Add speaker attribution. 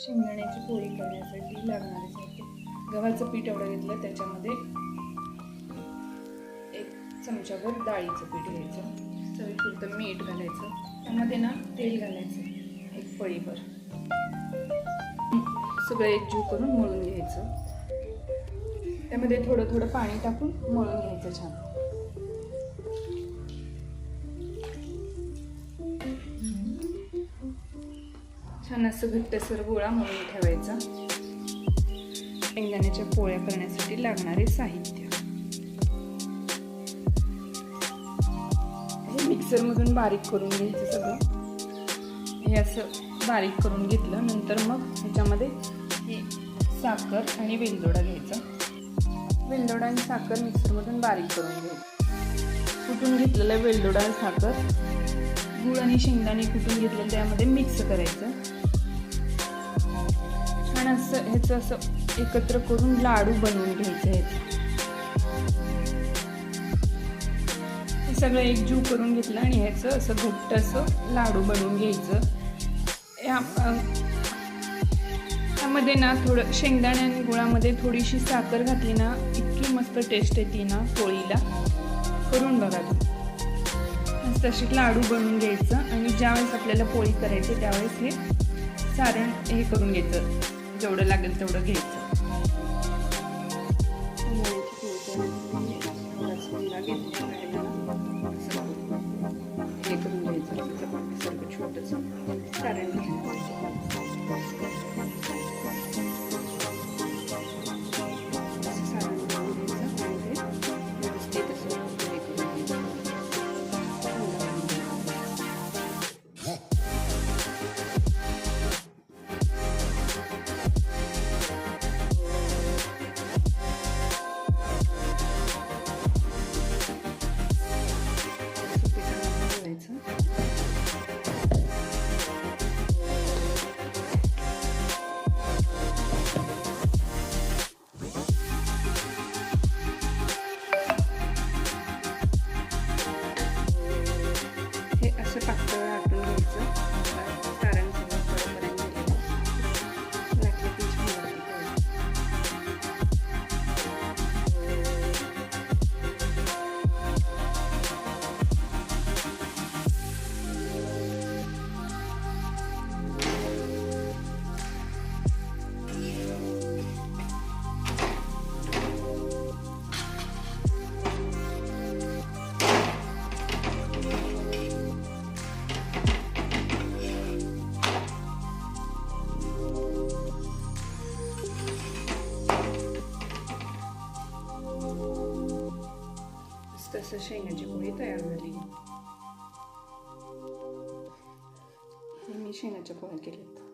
Speaker 1: शेंगदाण्याची पोळी करण्यासाठी लागणारे साहित्य. गव्हाचं पीठ एवढं घेतलं त्याच्यामध्ये एक चमचाभर डाळीचं पीठ घ्यायचं. चवीपुरतं मीठ घालायचं. त्यामध्ये ना तेल घालायचं. एक पळीभर सगळं एकजीव करून मळून घ्यायचं. त्यामध्ये थोडं थोडं पाणी टाकून मळून घ्यायचं छान. छान असं घट्टसर गोळा म्हणून ठेवायचा. शेंगदाण्याच्या पोळ्या करण्यासाठी लागणारे साहित्य. हे मिक्सरमधून बारीक करून घ्यायचं सगळं. हे असं बारीक करून घेतलं नंतर मग ह्याच्यामध्ये ही साखर आणि वेलदोडा घ्यायचा. वेलदोडा आणि साखर मिक्सरमधून बारीक करून घ्यायचं. कुठून घेतलेलं वेलदोडा आणि साखर? गूळ आणि शेंगदाणे कुटून घेतलं त्यामध्ये मिक्स करायचं. छान असं ह्याचं असं एकत्र करून लाडू बनवून घ्यायचं ह्याचं. हे सगळं एकजीव करून घेतलं आणि ह्याचं असं घट्ट असं लाडू बनवून घ्यायचं. या त्यामध्ये ना थोडं शेंगदाणे आणि गुळामध्ये थोडीशी साखर घातली ना इतकी मस्त टेस्ट येते ना पोळीला. करून बघा तसे लाडू बनवून घ्यायचं आणि ज्यावेळेस आपल्याला पोळी करायची त्यावेळेस हे सारण हे करून घ्यायचं. जेवढं लागेल तेवढं घ्यायचं. तसं शेंगाची पोळी तयार झाली. मी शेंगाच्या पोळ्या केल्यात.